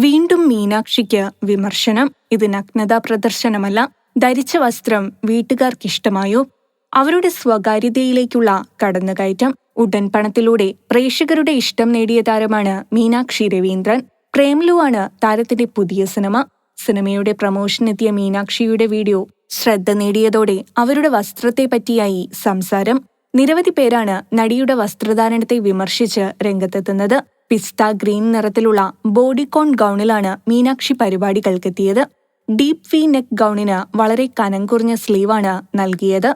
വീണ്ടും മീനാക്ഷിക്ക് വിമർശനം. ഇത് നഗ്നതാ പ്രദർശനമല്ല. ധരിച്ച വസ്ത്രം വീട്ടുകാർക്കിഷ്ടമായോ? അവരുടെ സ്വകാര്യതയിലേക്കുള്ള കടന്നുകയറ്റം. ഉടൻ പണത്തിലൂടെ പ്രേക്ഷകരുടെ ഇഷ്ടം നേടിയ താരമാണ് മീനാക്ഷി രവീന്ദ്രൻ. പ്രേംലു ആണ് താരത്തിന്റെ പുതിയ സിനിമ. സിനിമയുടെ പ്രമോഷനെത്തിയ മീനാക്ഷിയുടെ വീഡിയോ ശ്രദ്ധ നേടിയതോടെ അവരുടെ വസ്ത്രത്തെ പറ്റിയായി സംസാരം. നിരവധി പേരാണ് നടിയുടെ വസ്ത്രധാരണത്തെ വിമർശിച്ച് രംഗത്തെത്തുന്നത്. പിസ്ത ഗ്രീൻ നിറത്തിലുള്ള ബോഡിക്കോൺ ഗൗണിലാണ് മീനാക്ഷി പരിപാടികൾക്കെത്തിയത്. ഡീപ് വി നെക്ക് ഗൗണിന് വളരെ കനം കുറഞ്ഞ സ്ലീവാണ് നൽകിയത്.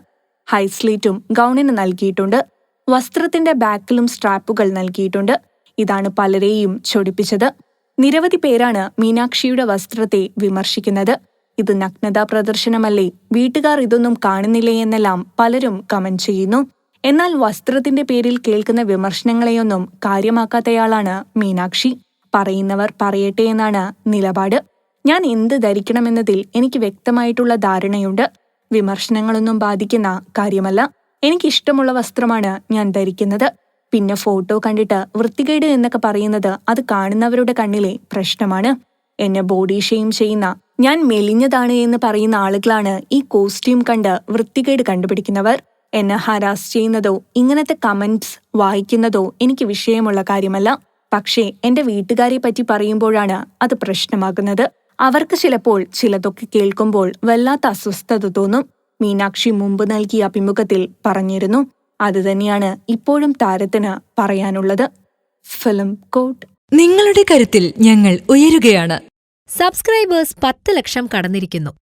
ഹൈ സ്ലീറ്റും ഗൗണിന് നൽകിയിട്ടുണ്ട്. വസ്ത്രത്തിന്റെ ബാക്കിലും സ്ട്രാപ്പുകൾ നൽകിയിട്ടുണ്ട്. ഇതാണ് പലരെയും ചൊടിപ്പിച്ചത്. നിരവധി പേരാണ് മീനാക്ഷിയുടെ വസ്ത്രത്തെ വിമർശിക്കുന്നത്. ഇത് നഗ്നതാ പ്രദർശനമല്ലേ? വീട്ടുകാർ ഇതൊന്നും കാണുന്നില്ലേ എന്നെല്ലാം പലരും കമന്റ് ചെയ്യുന്നു. എന്നാൽ വസ്ത്രത്തിന്റെ പേരിൽ കേൾക്കുന്ന വിമർശനങ്ങളെയൊന്നും കാര്യമാക്കാത്തയാളാണ് മീനാക്ഷി. പറയുന്നവർ പറയട്ടെ എന്നാണ് നിലപാട്. ഞാൻ എന്ത് ധരിക്കണമെന്നതിൽ എനിക്ക് വ്യക്തമായിട്ടുള്ള ധാരണയുണ്ട്. വിമർശനങ്ങളൊന്നും ബാധിക്കുന്ന കാര്യമല്ല. എനിക്കിഷ്ടമുള്ള വസ്ത്രമാണ് ഞാൻ ധരിക്കുന്നത്. പിന്നെ ഫോട്ടോ കണ്ടിട്ട് വൃത്തികേട് എന്നൊക്കെ പറയുന്നത് അത് കാണുന്നവരുടെ കണ്ണിലെ പ്രശ്നമാണ്. എന്നെ ബോഡി ഷെയിം ചെയ്യുന്ന ഞാൻ മെലിഞ്ഞതാണ് എന്ന് പറയുന്ന ആളുകളാണ് ഈ കോസ്റ്റ്യൂം കണ്ട് വൃത്തികേട് കണ്ടുപിടിക്കുന്നവർ. എന്നെ ഹരാസ് ചെയ്യുന്നതോ ഇങ്ങനത്തെ കമന്റ്സ് വായിക്കുന്നതോ എനിക്ക് വിഷയമുള്ള കാര്യമല്ല. പക്ഷേ എന്റെ വീട്ടുകാരെ പറ്റി പറയുമ്പോഴാണ് അത് പ്രശ്നമാകുന്നത്. അവർക്ക് ചിലപ്പോൾ ചിലതൊക്കെ കേൾക്കുമ്പോൾ വല്ലാത്ത അസ്വസ്ഥത തോന്നും. മീനാക്ഷി മുമ്പ് നൽകിയ അഭിമുഖത്തിൽ പറഞ്ഞിരുന്നു. അതുതന്നെയാണ് ഇപ്പോഴും താരത്തിന് പറയാനുള്ളത്. ഫിലിം കോട്ട്. നിങ്ങളുടെ കരുത്തിൽ ഞങ്ങൾ ഉയരുകയാണ്. സബ്സ്ക്രൈബേഴ്സ് പത്ത് ലക്ഷം കടന്നിരിക്കുന്നു.